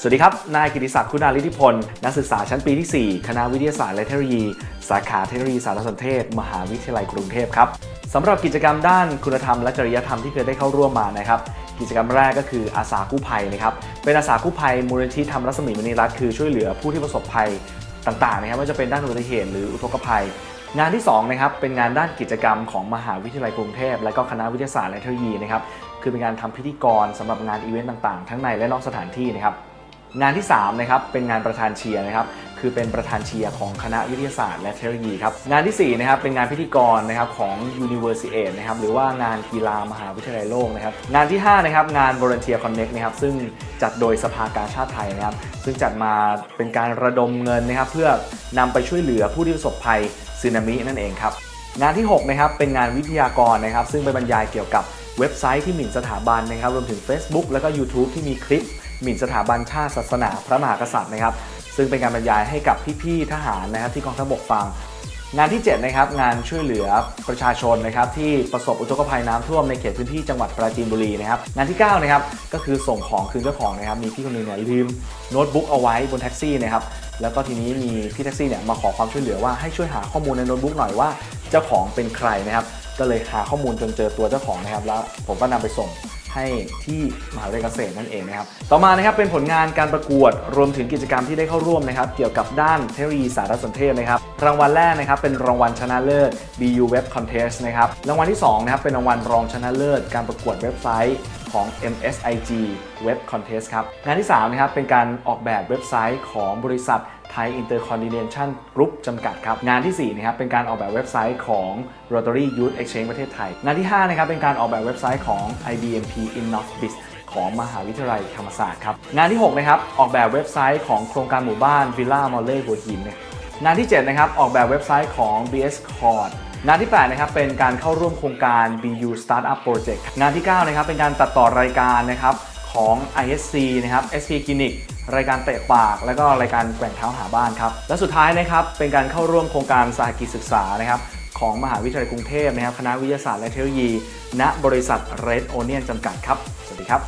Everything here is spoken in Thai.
สวัสดีครับ นายกิติศักดิ์คุณาลิธิพล นักศึกษาชั้นปีที่ 4 คณะวิทยาศาสตร์และเทคโนโลยี สาขาเทคโนโลยีสารสนเทศ มหาวิทยาลัยกรุงเทพครับสำหรับกิจกรรมด้านคุณธรรมและจริยธรรมที่เคยได้เข้าร่วมมานะครับกิจกรรมแรกก็คืออาสากู้ภัยนะครับ เป็นอาสากู้ภัยมูลนิธิธรรมรัศมีมณีรัตน์คือช่วยเหลือผู้ที่ประสบภัยต่างๆนะครับไม่ว่าจะเป็นด้านอุบัติเหตุหรืออุทกภัย งานที่2นะครับเป็นงานด้านกิจกรรมของมหาวิทยาลัยกรุงเทพ และก็คณะวิทยาศาสตร์และเทคโนโลยีนะครับคือเป็นการทำพิธีกรสำหรับงานอีเวนต์ต่างๆ ทั้งในและนอกสถานที่นะครับ งานที่3นะครับเป็นงานประธานเชียร์นะครับคือเป็นประธานเชียร์ของคณะวิทยาศาสตร์และเทคโนโลยีครับงานที่4นะครับเป็นงานพิธีกรนะครับของ University นะครับหรือว่างานกีฬามหาวิทยาลัยโลกนะครับงานที่5นะครับงาน Volunteer Connect นะครับซึ่งจัดโดยสภากาชาติไทยนะครับซึ่งจัดมาเป็นการระดมเงินนะครับเพื่อนำไปช่วยเหลือผู้ที่ประสบภัยสึนามินั่นเองครับงานที่6นะครับเป็นงานวิทยากรนะครับซึ่งไปบรรยายเกี่ยวกับเว็บไซต์ที่หมิ่นสถาบันนะครับรวมถึง Facebook แล้วก็ YouTube ที่มีคลิป หมิ่นสถาบันชาติศาสนาพระมหากษัตริย์นะครับ ซึ่งเป็นการบรรยายให้กับพี่ๆทหารนะครับที่กองทัพบกฟัง งานที่7นะครับงานช่วยเหลือประชาชนนะครับที่ประสบอุทกภัยน้ำท่วมในเขตพื้นที่จังหวัดปราจีนบุรีนะครับงานที่9นะครับก็คือส่งของคืนเจ้าของนะครับมีพี่คนหนึงเนี่ยลืมโน้ตบุ๊กเอาไว้บนแท็กซี่นะครับแล้วก็ทีนี้มีพี่แท็กซี่เนี่ยมาขอความช่วยเหลือว่าให้ช่วยหาข้อมูลในโน้ตบุ๊กหน่อยว่าเจ้าของเป็นใครนะครับก็เลยหาข้อมูลจนเจอตัวเจ้าของนะครับแล้วผมก็นำไปส่ง ให้ที่มหาวิทยาลัยเกษตรนั่นเองนะครับต่อมานะครับเป็นผลงานการประกวดรวมถึงกิจกรรมที่ได้เข้าร่วมนะครับเกี่ยวกับด้านเทคโนโลยีสารสนเทศนะครับรางวัลแรกนะครับเป็นรางวัลชนะเลิศ BU Web Contest นะครับรางวัลที่2นะครับเป็นรางวัลรองชนะเลิศ การประกวดเว็บไซต์ ของ MSIG Web Contest ครับ งานที่3นะครับเป็นการออกแบบเว็บไซต์ของบริษัทไทย Intercontinental Group จำกัดครับ งานที่ 4 นะครับ เป็นการออกแบบเว็บไซต์ของ Rotary Youth Exchange ประเทศไทย งานที่ 5 นะครับ เป็นการออกแบบเว็บไซต์ของ IBMP InnovBiz ของมหาวิทยาลัยธรรมศาสตร์ครับ งานที่ 6 นะครับ ออกแบบเว็บไซต์ของโครงการหมู่บ้าน Villa m o l l e หัวหิน งานที่ 7 นะครับ ออกแบบเว็บไซต์ของ BS Cord งานที่8นะครับเป็นการเข้าร่วมโครงการ BU Startup Project งานที่9นะครับเป็นการตัดต่อรายการนะครับของ ISC นะครับ SP Clinic รายการเตะปาก แล้วก็รายการแกว่งเท้าหาบ้านครับ และสุดท้ายนะครับเป็นการเข้าร่วมโครงการสหกิจศึกษานะครับของมหาวิทยาลัยกรุงเทพนะครับคณะวิทยาศาสตร์และเทคโนโลยี ณบริษัท Red Onion จำกัดครับ สวัสดีครับ